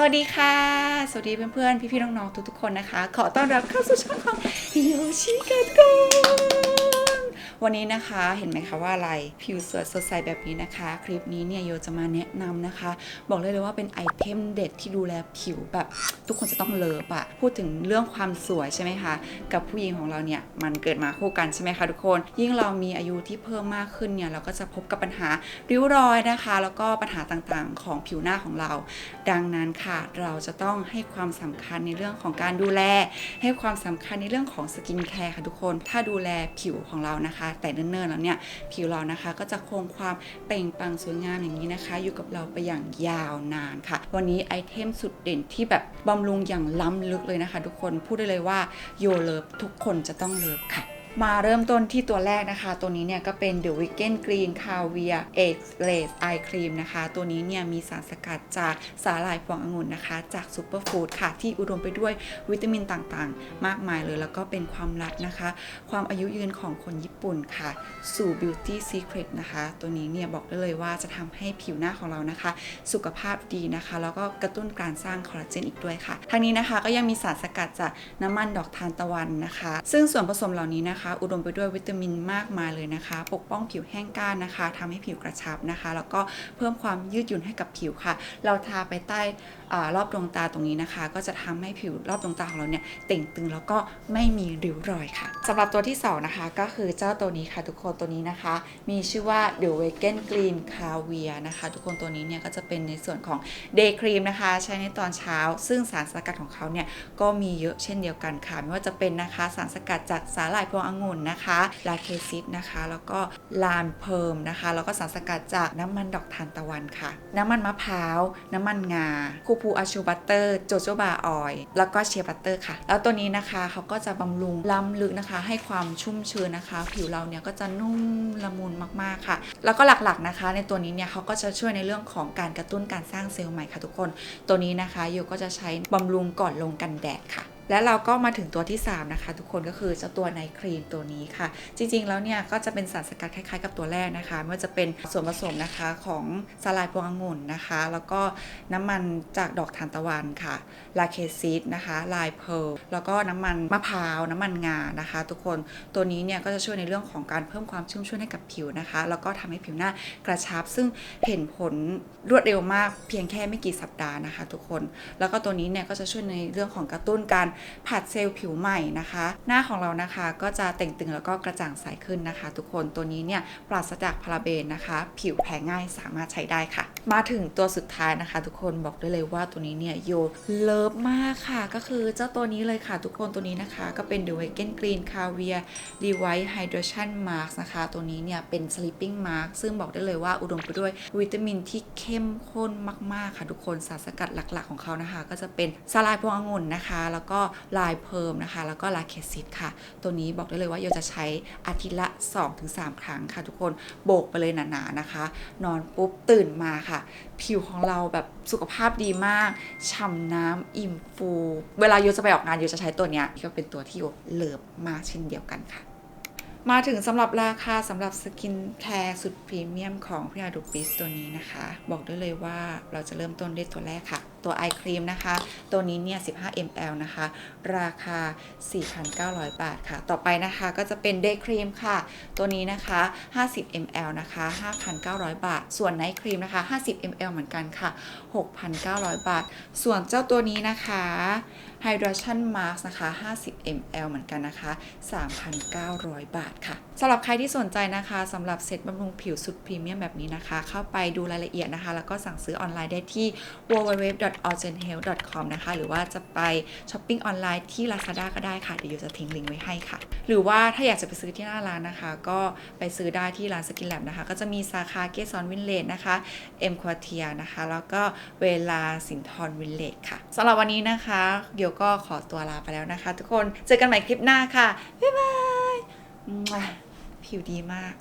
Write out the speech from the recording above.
สวัสดีค่ะ สวัสดีเพื่อนๆ พี่ๆ น้องๆ ทุกๆ คนนะคะ ขอต้อนรับเข้าสู่ช่องของโยชิกันก่อน วันนี้นะคะเห็นไหมคะว่าอะไรผิวสวยสดใสแบบนี้นะคะ คลิปนี้เนี่ยโยจะมาแนะนำนะคะ บอกเลยเลยว่าเป็นไอเทมเด็ดที่ดูแลผิวแบบทุกคนจะต้องเลิฟอะพูดถึงเรื่องความสวยใช่ไหมคะ กับผู้หญิงของเราเนี่ยมันเกิดมาคู่กันใช่ไหมคะทุกคน ยิ่งเรามีอายุที่เพิ่มมากขึ้นเนี่ยเราก็จะพบกับปัญหาริ้วรอยนะคะ แล้วก็ปัญหาต่างๆ ของผิวหน้าของเรา ดังนั้นค่ะเราจะต้องให้ความสำคัญในเรื่องของการดูแล ให้ความสำคัญในเรื่องของสกินแคร์ค่ะทุกคน ถ้าดูแลผิวของเรานะคะแต่เนิ่นๆแล้วเนี่ยผิวเรานะคะก็จะคงความเปล่งปลั่งสวยงามอย่างนี้นะคะ อยู่กับเราไปอย่างยาวนานค่ะ วันนี้ไอเทมสุดเด่นที่แบบบำรุงอย่างล้ำลึกเลยนะคะ ทุกคนพูดได้เลยว่าโยเลิฟทุกคนจะต้องเลิฟค่ะ มาเริ่มต้นที่ตัวแรกนะคะ ตัวนี้เนี่ยก็เป็น The Weekend Green Caviar Egg Lace Eye Cream นะคะ ตัวนี้เนี่ยมีสารสกัดจากสาหร่ายฟององุ่นนะคะ จากซูเปอร์ฟู้ดค่ะ ที่อุดมไปด้วยวิตามินต่างๆ มากมายเลย แล้วก็เป็นความลับนะคะ ความอายุยืนของคนญี่ปุ่นค่ะ สู่ Beauty Secret นะคะ ตัวนี้เนี่ยบอกได้เลยว่าจะทำให้ผิวหน้าของเรานะคะ สุขภาพดีนะคะ แล้วก็กระตุ้นการสร้างคอลลาเจนอีกด้วยค่ะทั้งนี้นะคะก็ยังมีสารสกัดจากน้ำมันดอกทานตะวันนะคะ ซึ่งส่วนผสมเหล่านี้นะคะอุดมไปด้วยวิตามินมากมายเลยนะคะ ปกป้องผิวแห้งก้านนะคะทำให้ผิวกระชับนะคะ แล้วก็เพิ่มความยืดหยุ่นให้กับผิวค่ะ เราทาไปใต้อารอบดวงตาตรงนี้นะคะ ก็จะทำให้ผิวรอบดวงตาของเราเนี่ยเต่งตึงแล้วก็ไม่มีริ้วรอยค่ะสำหรับตัวที่สองนะคะก็คือเจ้าตัวนี้ค่ะทุกคนตัวนี้นะคะ มีชื่อว่า The Vegan Green Caviar นะคะ ทุกคนตัวนี้เนี่ยก็จะเป็นในส่วนของ Day Cream นะคะ ใช้ในตอนเช้า ซึ่งสารสกัดของเขาเนี่ยก็มีเยอะเช่นเดียวกันค่ะไม่ว่าจะเป็นนะคะสารสกัดจากสาหร่ายพวงองนนะคะลาเคซิสนะคะ แล้วก็ลานเพิร์มนะคะ แล้วก็สารสกัดจากน้ำมันดอกทานตะวันค่ะ น้ำมันมะพร้าว น้ำมันงา คูพูอาชูบัตเตอร์ โจโจบาออยล์แล้วก็เชียร์บัตเตอร์ค่ะ แล้วตัวนี้นะคะเขาก็จะบำรุงล้ำลึกนะคะ ให้ความชุ่มชื้นนะคะ ผิวเราเนี่ยก็จะนุ่มละมุนมากๆค่ะ แล้วก็หลักๆนะคะ ในตัวนี้เนี่ยเขาก็จะช่วยในเรื่องของการกระตุ้นการสร้างเซลล์ใหม่ค่ะทุกคน ตัวนี้นะคะโยก็จะใช้บำรุงก่อนลงกันแดดค่ะ และเราก็มาถึงตัวที่ 3 นะคะ ทุกคนก็คือเจ้าตัวไนครีมตัวนี้ค่ะ จริงๆแล้วเนี่ยก็จะเป็นสารสกัดคล้ายๆกับตัวแรกนะคะไม่ว่าจะเป็นส่วนผสมนะคะของสลายพวงองุ่นนะคะ แล้วก็น้ำมันจากดอกทานตะวันค่ะลาเคซิสนะคะลายเพร์ลแล้วก็น้ำมันมะพร้าวน้ำมันงานะคะ ทุกคนตัวนี้เนี่ยก็จะช่วยในเรื่องของการเพิ่มความชุ่มชื้นให้กับผิวนะคะ แล้วก็ทำให้ผิวหน้ากระชับ ซึ่งเห็นผลรวดเร็วมากเพียงแค่ไม่กี่สัปดาห์นะคะ ทุกคน แล้วก็ตัวนี้เนี่ยก็จะช่วยในเรื่องของกระตุ้นการผัดเซลล์ผิวใหม่นะคะ หน้าของเรานะคะก็จะเต่งตึงแล้วก็กระจ่างใสขึ้นนะคะ ทุกคนตัวนี้เนี่ยปราศจากพาราเบนนะคะ ผิวแพ้ง่ายสามารถใช้ได้ค่ะมาถึงตัวสุดท้ายนะคะ ทุกคนบอกได้เลยว่าตัวนี้เนี่ยโยเลิฟมากค่ะ ก็คือเจ้าตัวนี้เลยค่ะ ทุกคนตัวนี้นะคะ ก็เป็น The Vegan Green Caviar d e w i t e Hydration Mask นะคะ ตัวนี้เนี่ยเป็น Sleeping Mask ซึ่งบอกได้เลยว่าอุดมไปด้วยวิตามินที่เข้มข้นมาก ๆ ค่ะ ทุกคนสารสกัดหลัก ๆ ของเขานะคะ ก็จะเป็นสลายพวงองุ่นนะคะ แล้วก็ลายเพิร์มนะคะ แล้วก็ลาเคซิสค่ะ ตัวนี้บอกได้เลยว่าโยจะใช้อาทิตย์ละ 2-3 ครั้งค่ะ ทุกคนโบกไปเลยหนาๆนะคะ นอนปุ๊บตื่นมาค่ะผิวของเราแบบสุขภาพดีมากฉ่ำน้ำอิ่มฟู เวลาโยจะไปออกงานโยจะใช้ตัวเนี้ยก็เป็นตัวที่โยเลิฟมากเช่นเดียวกันค่ะ มาถึงสำหรับราคาสำหรับสกินแคร์สุดพรีเมียมของพี่อาดูปิสตัวนี้นะคะ บอกได้เลยว่าเราจะเริ่มต้นด้วยตัวแรกค่ะ ตัวไอครีมนะคะ ตัวนี้เนี่ย 15 ml นะคะ ราคา 4,900 บาทค่ะ ต่อไปนะคะก็จะเป็นเดย์ครีมค่ะ ตัวนี้นะคะ 50 ml นะคะ 5,900 บาท ส่วนไนท์ครีมนะคะ 50 ml เหมือนกันค่ะ 6,900 บาท ส่วนเจ้าตัวนี้นะคะ Hydration Mask นะคะ 50 ml เหมือนกันนะคะ 3,900 บาทค่ะสำหรับใครที่สนใจนะคะสำหรับเซตบำรุงผิวสุดพรีเมียมแบบนี้นะคะ เข้าไปดูรายละเอียดนะคะ แล้วก็สั่งซื้อออนไลน์ได้ที่ www www.organhealth.com นะคะ หรือว่าจะไปช้อปปิ้งออนไลน์ที่ Lazada ก็ได้ค่ะ เดี๋ยวจะทิ้งลิงก์ไว้ให้ค่ะ หรือว่าถ้าอยากจะไปซื้อที่หน้าร้านนะคะ ก็ไปซื้อได้ที่ร้านสกินแลบนะคะ ก็จะมีสาขาเกสรวินเลจนะคะเอ็มควอเทียนะคะ แล้วก็เวลาสินทรวินเลจค่ะสำหรับวันนี้นะคะเดี๋ยวก็ขอตัวลาไปแล้วนะคะ ทุกคนเจอกันใหม่คลิปหน้าค่ะบ๊ายบายผิวดีมาก